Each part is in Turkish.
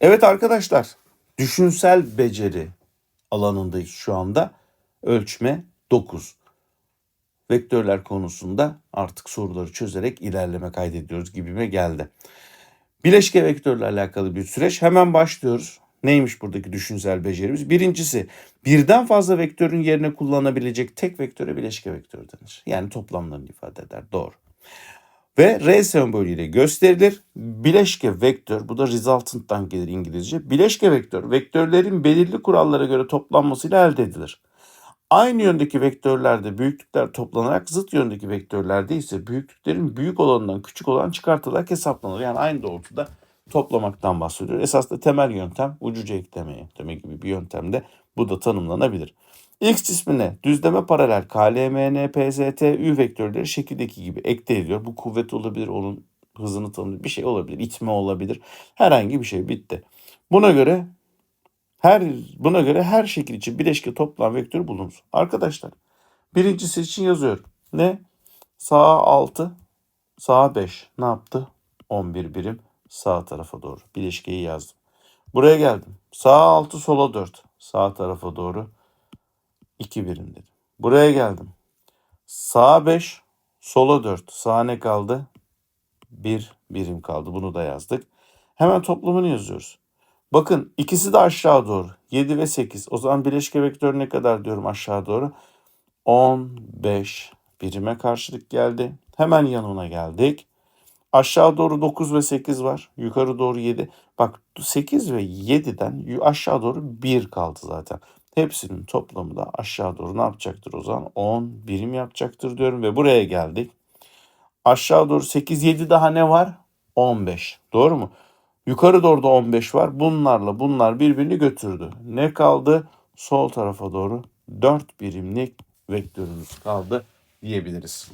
Evet arkadaşlar, düşünsel beceri alanındayız şu anda. Ölçme 9. Vektörler konusunda artık soruları çözerek ilerleme kaydediyoruz gibime geldi. Bileşke vektörle alakalı bir süreç. Hemen başlıyoruz. Neymiş buradaki düşünsel becerimiz? Birincisi birden fazla vektörün yerine kullanabilecek tek vektöre bileşke vektör denir. Yani toplamlarını ifade eder. Doğru. Ve R sembolüyle gösterilir. Bileşke vektör, bu da resultant'tan gelir İngilizce. Bileşke vektör, vektörlerin belirli kurallara göre toplanmasıyla elde edilir. Aynı yöndeki vektörlerde büyüklükler toplanarak zıt yöndeki vektörlerde ise büyüklüklerin büyük olanından küçük olan çıkartılarak hesaplanır. Yani aynı doğrultuda toplamaktan bahsediyor. Esas da temel yöntem ucuca ekleme yöntemi gibi bir yöntemde bu da tanımlanabilir. X cismine düzleme paralel KLMN, PZT, Ü vektörleri şekildeki gibi ekte ediyor. Bu kuvvet olabilir, onun hızını tanımlıyor. Bir şey olabilir, itme olabilir. Herhangi bir şey bitti. Buna göre her buna göre her şekil için bileşke toplam vektörü bulunur. Arkadaşlar birincisi için yazıyorum. Ne? Sağa 6, sağa 5. Ne yaptı? 11 birim sağ tarafa doğru. Bileşkeyi yazdım. Buraya geldim. Sağa 6, sola 4. Sağ tarafa doğru 2 birim dedim. Buraya geldim. Sağa 5, sola 4. Sağa ne kaldı? 1 birim kaldı. Bunu da yazdık. Hemen toplamını yazıyoruz. Bakın ikisi de aşağı doğru. 7 ve 8. O zaman bileşke vektörü ne kadar diyorum aşağı doğru? 15 birime karşılık geldi. Hemen yanına geldik. Aşağı doğru 9 ve 8 var. Yukarı doğru 7. Bak 8 ve 7'den aşağı doğru 1 kaldı zaten. Hepsinin toplamı da aşağı doğru ne yapacaktır o zaman? 10 birim yapacaktır diyorum ve buraya geldik. Aşağı doğru 8, 7 daha ne var? 15. Doğru mu? Yukarı doğru da 15 var. Bunlarla bunlar birbirini götürdü. Ne kaldı? Sol tarafa doğru 4 birimlik vektörümüz kaldı diyebiliriz.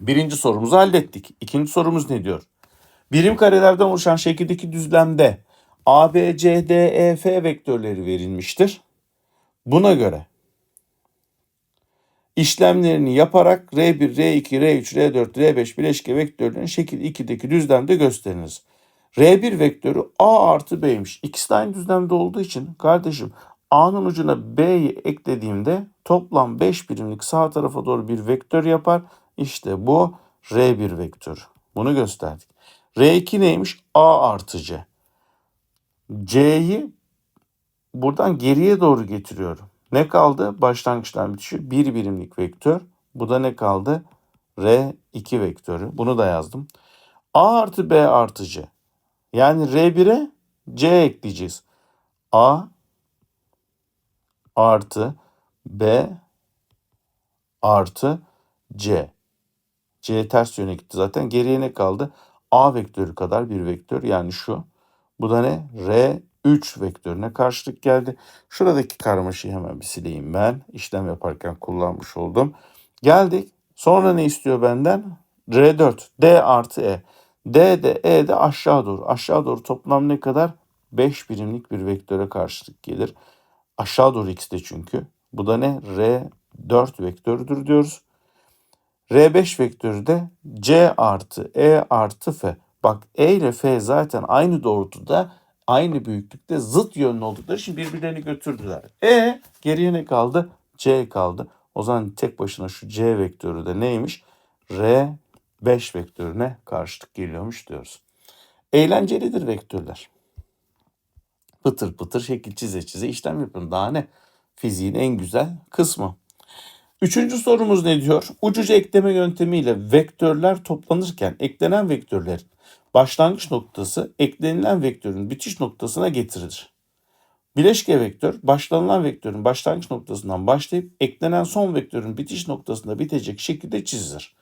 Birinci sorumuzu hallettik. İkinci sorumuz ne diyor? Birim karelerden oluşan şekildeki düzlemde A, B, C, D, E, F vektörleri verilmiştir. Buna göre işlemlerini yaparak R1, R2, R3, R4, R5 bileşke vektörlerin şekil 2'deki düzlemde gösteriniz. R1 vektörü A artı B'ymiş. İkisi de aynı düzlemde olduğu için kardeşim A'nın ucuna B'yi eklediğimde toplam 5 birimlik sağ tarafa doğru bir vektör yapar. İşte bu R1 vektörü. Bunu gösterdik. R2 neymiş? A artı C. C'yi buradan geriye doğru getiriyorum. Ne kaldı? Başlangıçtan bitişi bir birimlik vektör. Bu da ne kaldı? R2 vektörü. Bunu da yazdım. A artı B artı C. Yani R1'e C ekleyeceğiz. A artı B artı C. C ters yöne gitti zaten. Geriye ne kaldı? A vektörü kadar bir vektör yani şu. Bu da ne? R3 vektörüne karşılık geldi. Şuradaki karmaşayı hemen bir sileyim ben. İşlem yaparken kullanmış oldum. Geldik. Sonra ne istiyor benden? R4. D artı E. D de E de aşağı doğru. Aşağı doğru toplam ne kadar? 5 birimlik bir vektöre karşılık gelir. Aşağı doğru x de çünkü. Bu da ne? R4 vektörüdür diyoruz. R5 vektörü de C artı E artı F. Bak E ile F zaten aynı doğrultuda aynı büyüklükte zıt yönlü oldukları için birbirlerini götürdüler. E geriye ne kaldı? C kaldı. O zaman tek başına şu C vektörü de neymiş? R 5 vektörüne karşılık geliyormuş diyoruz. Eğlencelidir vektörler. Pıtır pıtır şekil çize çize işlem yapın. Daha ne? Fiziğin en güzel kısmı. Üçüncü sorumuz ne diyor? Ucuca ekleme yöntemiyle vektörler toplanırken eklenen vektörler başlangıç noktası eklenilen vektörün bitiş noktasına getirilir. Bileşke vektör başlanılan vektörün başlangıç noktasından başlayıp eklenen son vektörün bitiş noktasında bitecek şekilde çizilir.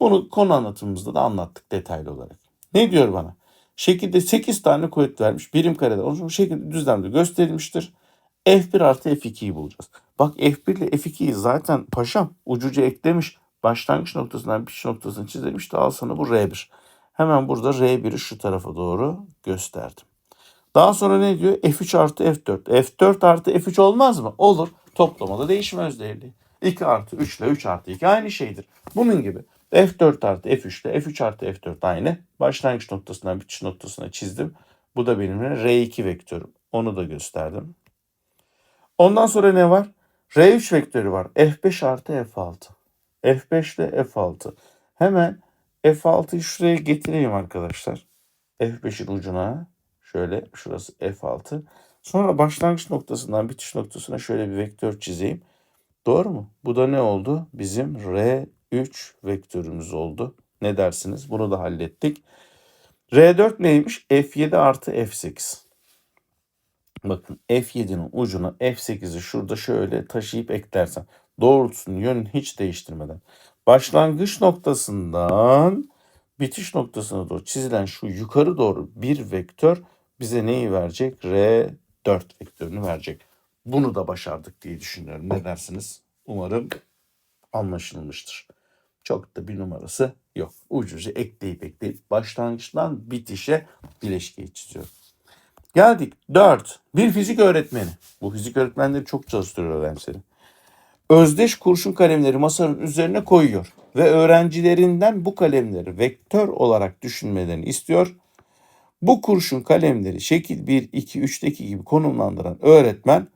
Bunu konu anlatımımızda da anlattık detaylı olarak. Ne diyor bana? Şekilde 8 tane kuvvet vermiş. Birim karede oluşmuş. Şekilde düzlemde gösterilmiştir. F1 artı F2'yi bulacağız. Bak F1 ile F2'yi zaten paşam ucuca eklemiş. Başlangıç noktasından bitiş noktasını çizilmiş. Daha sonra bu R1. Hemen burada R1'i şu tarafa doğru gösterdim. Daha sonra ne diyor? F3 artı F4. F4 artı F3 olmaz mı? Olur. Toplamada değişme özelliği. 2 artı 3 ile 3 artı 2 aynı şeydir. Bunun gibi. F4 artı F3 ile F3 artı F4 aynı. Başlangıç noktasından bitiş noktasına çizdim. Bu da benim R2 vektörüm. Onu da gösterdim. Ondan sonra ne var? R3 vektörü var. F5 artı F6. F5 ile F6. Hemen F6'yı şuraya getireyim arkadaşlar. F5'in ucuna şöyle şurası F6. Sonra başlangıç noktasından bitiş noktasına şöyle bir vektör çizeyim. Doğru mu? Bu da ne oldu? Bizim R3 vektörümüz oldu. Ne dersiniz? Bunu da hallettik. R4 neymiş? F7 artı F8. Bakın F7'nin ucuna F8'i şurada şöyle taşıyıp eklersen doğrultusunu yönünü hiç değiştirmeden başlangıç noktasından bitiş noktasına doğru çizilen şu yukarı doğru bir vektör bize neyi verecek? R4 vektörünü verecek. Bunu da başardık diye düşünüyorum. Ne dersiniz? Umarım anlaşılmıştır. Çok da bir numarası yok. Ucuca ekleyip ekleyip başlangıçtan bitişe bileşkeyi çiziyorum. Geldik 4. Bir fizik öğretmeni. Bu fizik öğretmenleri çok çalıştırıyor öğrencileri. Özdeş kurşun kalemleri masanın üzerine koyuyor ve öğrencilerinden bu kalemleri vektör olarak düşünmelerini istiyor. Bu kurşun kalemleri şekil 1, 2, 3'teki gibi konumlandıran öğretmen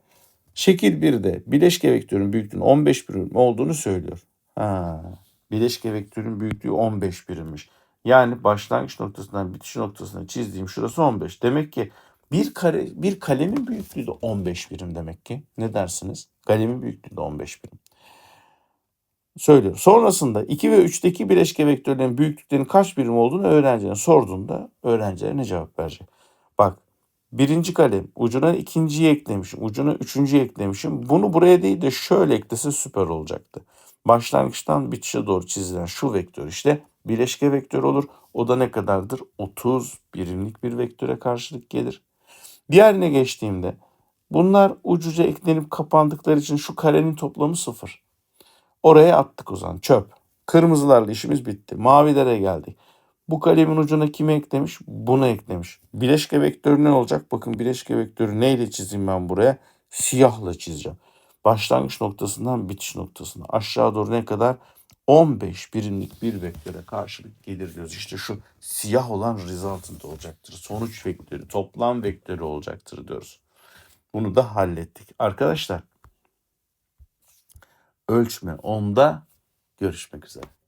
şekil 1'de bileşke vektörün büyüklüğünün 15 birim olduğunu söylüyor. Ha, bileşke vektörün büyüklüğü 15 birimmiş. Yani başlangıç noktasından bitiş noktasına çizdiğim şurası 15. Demek ki bir kare bir kalemin büyüklüğü de 15 birim demek ki. Ne dersiniz? Kalemin büyüklüğü de 15 birim. Söylüyor. Sonrasında 2 ve 3'teki bileşke vektörlerin büyüklüklerinin kaç birim olduğunu öğrencilere sorduğunda öğrenciler ne cevap verecek? Bak birinci kalem ucuna ikinciyi eklemişim. Ucuna üçüncüyü eklemişim. Bunu buraya değil de şöyle eklese süper olacaktı. Başlangıçtan bitişe doğru çizilen şu vektör işte bileşke vektör olur. O da ne kadardır? 30 birimlik bir vektöre karşılık gelir. Diğerine geçtiğimde bunlar ucuca eklenip kapandıkları için şu karenin toplamı sıfır. Oraya attık o zaman çöp. Kırmızılarla işimiz bitti. Mavilere geldik. Bu kalemin ucuna kimi eklemiş? Bunu eklemiş. Bileşke vektörü ne olacak? Bakın bileşke vektörü neyle çizeyim ben buraya? Siyahla çizeceğim. Başlangıç noktasından bitiş noktasına. Aşağı doğru ne kadar? 15 birimlik bir vektöre karşılık gelir diyoruz. İşte şu siyah olan resultant olacaktır. Sonuç vektörü, toplam vektörü olacaktır diyoruz. Bunu da hallettik. Arkadaşlar ölçme 10'da görüşmek üzere.